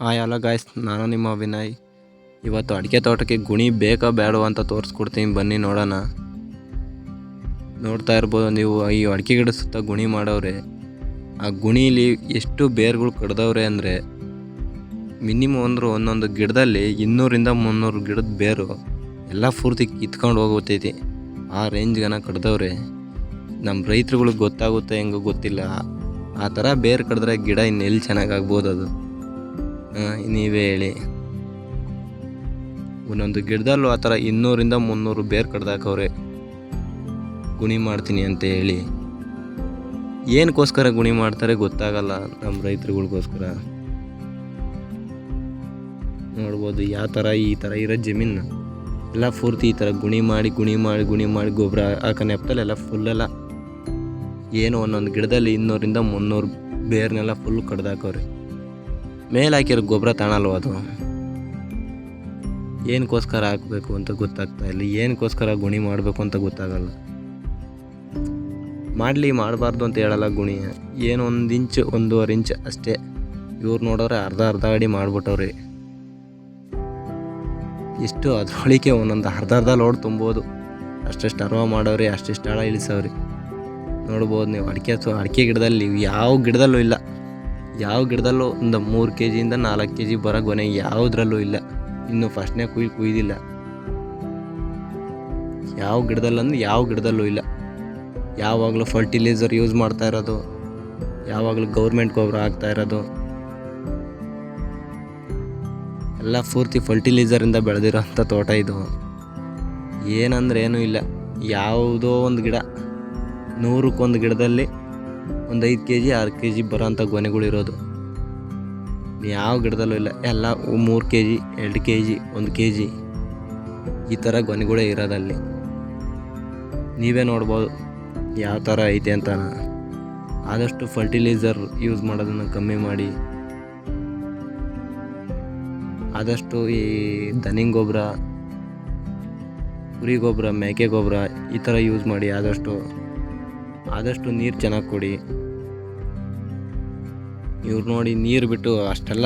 Hi hello guys ನಾನು ನಿಮ್ಮ ವಿನಯ್ ಇವತ್ತು ಅಡಿಕೆ ತೋಟಕ್ಕೆ ಗುಣಿ ಬೇಕಾ ಬೇಡವಾ ಅಂತ ತೋರಿಸ್ಕೊಡ್ತೀನಿ. ಬನ್ನಿ ನೋಡೋಣ. ನೋಡ್ತಾ ಇರ್ಬೋದು ನೀವು, ಈ ಅಡಿಕೆ ಗಿಡ ಸುತ್ತ ಗುಣಿ ಮಾಡವ್ರೆ. ಆ ಗುಣಿಲಿ ಎಷ್ಟು ಬೇರ್ಗಳು ಕಡ್ದವ್ರೆ ಅಂದರೆ, ಮಿನಿಮಮ್ ಅಂದರೂ ಒಂದೊಂದು ಗಿಡದಲ್ಲಿ ಇನ್ನೂರಿಂದ ಮುನ್ನೂರು ಗಿಡದ ಬೇರು ಎಲ್ಲ ಪೂರ್ತಿ ಕಿತ್ಕೊಂಡು ಹೋಗುತ್ತೈತಿ ಆ ರೇಂಜ್ಗನ ಕಡ್ದವ್ರೆ. ನಮ್ಮ ರೈತರುಗಳಿಗೆ ಗೊತ್ತಾಗುತ್ತೆ ಹೆಂಗೋ ಗೊತ್ತಿಲ್ಲ. ಆ ಥರ ಬೇರು ಕಡಿದ್ರೆ ಗಿಡ ಇನ್ನೆಲ್ಲಿ ಚೆನ್ನಾಗಾಗ್ಬೋದು ಅದು. ನೀವೇ ಹೇಳಿ ಒಂದೊಂದು ಗಿಡದಲ್ಲೂ ಆ ಥರ ಇನ್ನೂರಿಂದ ಮುನ್ನೂರು ಬೇರು ಕಡ್ದಾಕವ್ರೆ, ಗುಣಿ ಮಾಡ್ತೀನಿ ಅಂತ ಹೇಳಿ ಏನಕ್ಕೋಸ್ಕರ ಗುಣಿ ಮಾಡ್ತಾರೆ ಗೊತ್ತಾಗಲ್ಲ ನಮ್ಮ ರೈತರುಗಳಿಗೋಸ್ಕರ. ನೋಡ್ಬೋದು ಯಾವ ಥರ ಈ ಥರ ಇರೋ ಜಮೀನು ಎಲ್ಲ ಪೂರ್ತಿ ಈ ಥರ ಗುಣಿ ಮಾಡಿ ಗುಣಿ ಮಾಡಿ ಗುಣಿ ಮಾಡಿ ಗೊಬ್ಬರ ಹಾಕೋ ನೆಪದಲ್ಲೆಲ್ಲ ಫುಲ್ಲೆಲ್ಲ ಏನು ಒಂದೊಂದು ಗಿಡದಲ್ಲಿ ಇನ್ನೂರಿಂದ ಮುನ್ನೂರು ಬೇರ್ನೆಲ್ಲ ಫುಲ್ ಕಡ್ದಾಕವ್ರೆ. ಮೇಲೆ ಹಾಕಿರೋ ಗೊಬ್ಬರ ತಾಣಲ್ವ ಅದು? ಏನಕ್ಕೋಸ್ಕರ ಹಾಕಬೇಕು ಅಂತ ಗೊತ್ತಾಗ್ತಾ ಇಲ್ಲ. ಏನಕ್ಕೋಸ್ಕರ ಗುಣಿ ಮಾಡಬೇಕು ಅಂತ ಗೊತ್ತಾಗಲ್ಲ. ಮಾಡಲಿ, ಮಾಡಬಾರ್ದು ಅಂತ ಹೇಳಲ್ಲ ಗುಣಿ. ಏನು ಒಂದು ಇಂಚ್, ಒಂದೂವರೆ ಇಂಚ್ ಅಷ್ಟೇ. ಇವ್ರು ನೋಡೋರೆ ಅರ್ಧ ಅರ್ಧ ಅಡಿ ಮಾಡಿಬಿಟ್ಟವ್ರಿ. ಎಷ್ಟು ಅದ್ರೊಳಗೆ ಒಂದೊಂದು ಅರ್ಧ ಅರ್ಧ ಲೋಡ್ ತುಂಬೋದು. ಅಷ್ಟೆಷ್ಟು ಅರ್ವ ಮಾಡೋರಿ ಅಷ್ಟೆಷ್ಟು ಆಳ ಇಳಿಸವ್ರಿ. ನೋಡ್ಬೋದು ನೀವು ಅಡಿಕೆ ಅಡಿಕೆ ಗಿಡದಲ್ಲಿ ಯಾವ ಗಿಡದಲ್ಲೂ ಇಲ್ಲ. ಯಾವ ಗಿಡದಲ್ಲೂ ಒಂದು ಮೂರು ಕೆ ಜಿಯಿಂದ ನಾಲ್ಕು ಕೆ ಜಿ ಬರೋ ಗೊನೆ ಯಾವುದ್ರಲ್ಲೂ ಇಲ್ಲ. ಇನ್ನು ಫಸ್ಟ್ನೇ ಕುಯ್ ಕುಯ್ದಿಲ್ಲ. ಯಾವ ಗಿಡದಲ್ಲಂದ್ರೆ ಯಾವ ಗಿಡದಲ್ಲೂ ಇಲ್ಲ. ಯಾವಾಗಲೂ ಫರ್ಟಿಲೈಸರ್ ಯೂಸ್ ಮಾಡ್ತಾ ಇರೋದು. ಯಾವಾಗಲೂ ಗೌರ್ಮೆಂಟ್ ಗೊಬ್ಬರ ಹಾಕ್ತಾ ಇರೋದು. ಎಲ್ಲ ಪೂರ್ತಿ ಫರ್ಟಿಲೈಸರಿಂದ ಬೆಳೆದಿರೋಂಥ ತೋಟ ಇದು. ಏನಂದ್ರೆ ಏನೂ ಇಲ್ಲ. ಯಾವುದೋ ಒಂದು ಗಿಡ, ನೂರಕ್ಕೊಂದು ಗಿಡದಲ್ಲಿ ಒಂದು ಐದು ಕೆ ಜಿ ಆರು ಕೆ ಜಿ ಬರೋಂಥ ಗೊನೆಗಳಿರೋದು. ಯಾವ ಗಿಡದಲ್ಲೂ ಇಲ್ಲ. ಎಲ್ಲ ಮೂರು ಕೆ ಜಿ ಎರಡು ಕೆ ಜಿ ಒಂದು ಕೆ ಜಿ ಈ ಥರ ಗೊನೆಗಳೇ ಇರೋದಲ್ಲಿ. ನೀವೇ ನೋಡ್ಬೋದು ಯಾವ ಥರ ಐತೆ ಅಂತ ಆದಷ್ಟು ಫರ್ಟಿಲೈಸರ್ ಯೂಸ್ ಮಾಡೋದನ್ನು ಕಮ್ಮಿ ಮಾಡಿ. ಆದಷ್ಟು ಈ ದನಿಂಗ್ ಗೊಬ್ಬರ ಕುರಿ ಗೊಬ್ಬರ ಮೇಕೆ ಗೊಬ್ಬರ ಈ ಥರ ಯೂಸ್ ಮಾಡಿ. ಆದಷ್ಟು ಆದಷ್ಟು ನೀರು ಚೆನ್ನಾಗಿ ಕೊಡಿ. ಇವ್ರು ನೋಡಿ ನೀರು ಬಿಟ್ಟು ಅಷ್ಟೆಲ್ಲ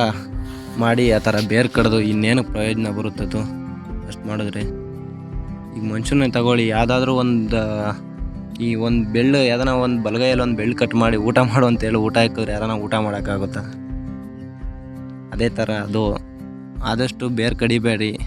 ಮಾಡಿ ಆ ಥರ ಬೇರ್ ಕಡ್ದು ಇನ್ನೇನು ಪ್ರಯೋಜನ ಬರುತ್ತದು ಅಷ್ಟು ಮಾಡಿದ್ರೆ. ಈಗ ಮನುಷ್ಯನೇ ತಗೊಳ್ಳಿ, ಯಾವುದಾದ್ರೂ ಒಂದು, ಈ ಒಂದು ಬೆಳ್ಳು, ಯಾವ್ದಾನ ಒಂದು ಬಲಗೈಯಲ್ಲಿ ಒಂದು ಬೆಳ್ಳು ಕಟ್ ಮಾಡಿ ಊಟ ಮಾಡು ಅಂತೇಳಿ ಊಟ ಹಾಕಿದ್ರೆ ಯಾರನ್ನ ಊಟ ಮಾಡೋಕ್ಕಾಗುತ್ತಾ? ಅದೇ ಥರ ಅದು. ಆದಷ್ಟು ಬೇರೆ ಕಡಿಬೇಡಿ.